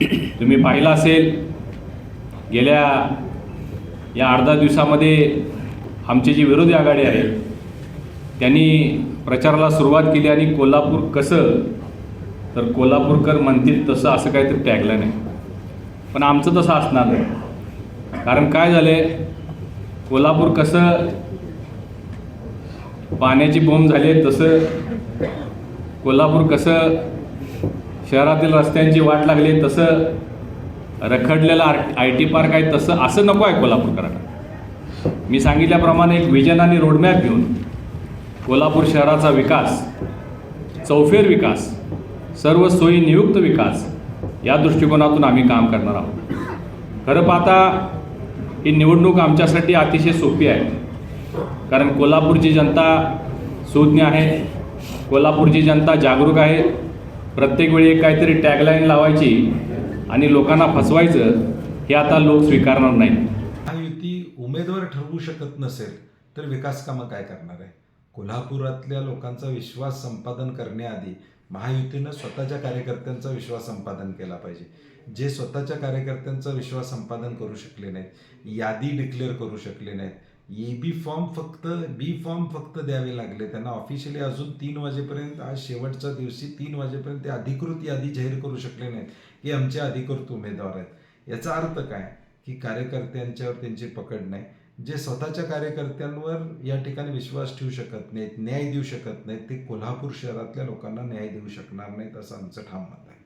तुम्ही पाहिलं असेल गेल्या या अर्धा दिवसामध्ये आमची जी विरोधी आघाडी आहे त्यांनी प्रचाराला सुरुवात केली आणि कोल्हापूर कसं तर कोल्हापूरकर म्हणतील तसं असं काहीतरी टॅगलं नाही पण आमचं तसं असणार नाही. कारण काय झालं आहे कोल्हापूर कसं पाण्याची बोंब झाली आहे तसं कोल्हापूर कसं शहरातील रस्त्यांची वाट लागली तसं रखडलेलं आर आय टी पार्क आहे तसं असं नको आहे कोल्हापूरकरांना मी सांगितल्याप्रमाणे एक विजन आणि रोडमॅप घेऊन कोल्हापूर शहराचा विकास चौफेर विकास सर्व सोयी नियुक्त विकास या दृष्टिकोनातून आम्ही काम करणार आहोत. खरं पाहता ही निवडणूक आमच्यासाठी अतिशय सोपी आहे. कारण कोल्हापूरची जनता सुज्ञ आहे कोल्हापूरची जनता जागरूक आहे. प्रत्येक वेळी एक काहीतरी टॅगलाईन लावायची आणि लोकांना फसवायचं हे आता लोक स्वीकारणार नाहीत. महायुती उमेदवार ठरवू शकत नसेल तर विकास कामं काय करणार आहे? कोल्हापुरातल्या लोकांचा विश्वास संपादन करण्याआधी महायुतीनं स्वतःच्या कार्यकर्त्यांचा विश्वास संपादन केला पाहिजे. जे स्वतःच्या कार्यकर्त्यांचा विश्वास संपादन करू शकले नाहीत यादी डिक्लेअर करू शकले नाहीत. ए बी फॉर्म फक्त बी फॉर्म फक्त द्यावे लागले. त्यांना ऑफिशियली अजून तीन वाजेपर्यंत आज शेवटच्या दिवशी तीन वाजेपर्यंत ते अधिकृत यादी जाहीर करू शकले नाहीत की आमचे अधिकृत उमेदवार आहेत. याचा अर्थ काय? की कार्यकर्त्यांच्यावर त्यांची पकड नाही. जे स्वतःच्या कार्यकर्त्यांवर या ठिकाणी विश्वास ठेवू शकत नाहीत न्याय देऊ शकत नाहीत ते कोल्हापूर शहरातल्या लोकांना न्याय देऊ शकणार नाहीत असं आमचं ठाम मत आहे.